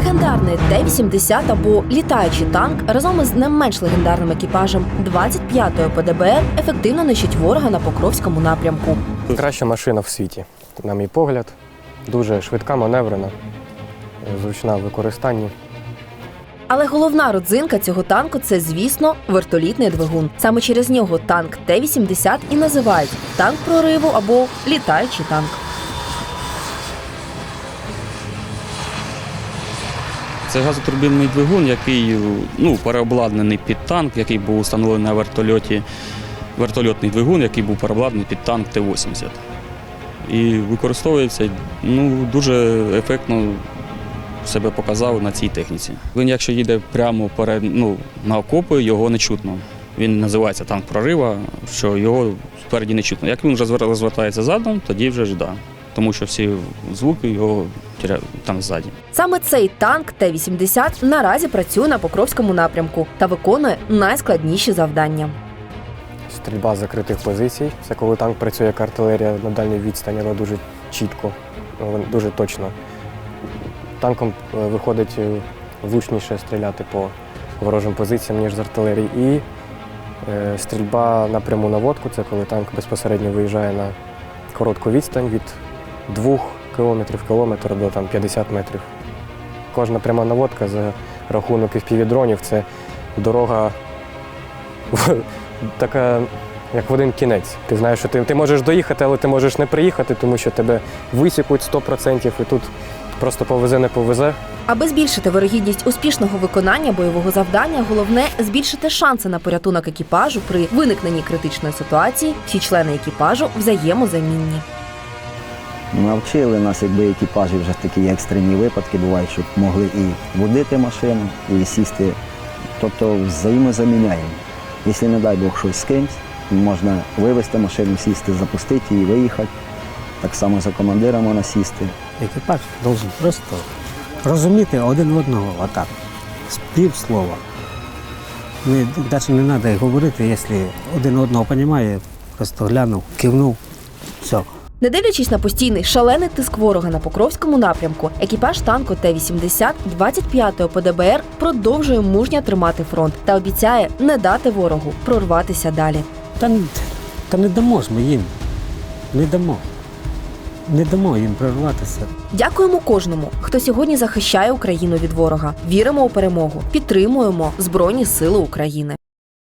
Легендарний Т-80 або літаючий танк разом із не менш легендарним екіпажем 25-ї ПДБР ефективно нищить ворога на Покровському напрямку. Краща машина в світі, на мій погляд. Дуже швидка, маневрена, зручна в використанні. Але головна родзинка цього танку це, звісно, вертолітний двигун. Саме через нього танк Т-80 і називають танк прориву або літаючий танк. Це газотурбінний двигун, який ну, переобладнаний під танк, який був установлений на вертольоті. Вертольотний двигун, який був переобладнаний під танк Т-80. І використовується ну, дуже ефектно себе показав на цій техніці. Він, якщо їде прямо перед, ну, на окопи, його не чутно. Він називається танк прорива, що його спереді не чутно. Як він вже розвертається задом, тоді вже ж да. Тому що всі звуки його там ззаді. Саме цей танк Т-80 наразі працює на Покровському напрямку та виконує найскладніші завдання. Стрільба з закритих позицій. Це коли танк працює як артилерія на дальній відстані, але дуже чітко, дуже точно. Танком е, виходить е, влучніше стріляти по ворожим позиціям, ніж з артилерії. І е, стрільба на пряму наводку це коли танк безпосередньо виїжджає на коротку відстань від 2 кілометрів кілометр до там, 50 метрів. Кожна пряма наводка за рахунок FPV-дронів – це дорога така, як в один кінець. Ти знаєш, що ти, ти можеш доїхати, але ти можеш не приїхати, тому що тебе висікуть 100%, і тут просто повезе, не повезе. Аби збільшити вирогідність успішного виконання бойового завдання, головне збільшити шанси на порятунок екіпажу при виникненні критичної ситуації. Всі члени екіпажу взаємозамінні. Навчили нас, якби екіпажі вже такі екстрені випадки бувають, щоб могли і водити машину, і сісти. Тобто взаємозаміняємо. Якщо, не дай Бог, щось з кимсь, можна вивезти машину, сісти, запустити і виїхати. Так само за командира можна сісти. Екіпаж должен просто розуміти один одного отак, з півслова. Не, навіть не треба говорити, якщо один одного розуміє, просто глянув, кивнув, все. Не дивлячись на постійний шалений тиск ворога на Покровському напрямку, екіпаж танку Т-80 25-ї ПДБР продовжує мужньо тримати фронт та обіцяє не дати ворогу прорватися далі. Та, та не дамо ж ми їм. Не дамо. Не дамо їм прорватися. Дякуємо кожному, хто сьогодні захищає Україну від ворога. Віримо у перемогу, підтримуємо Збройні Сили України.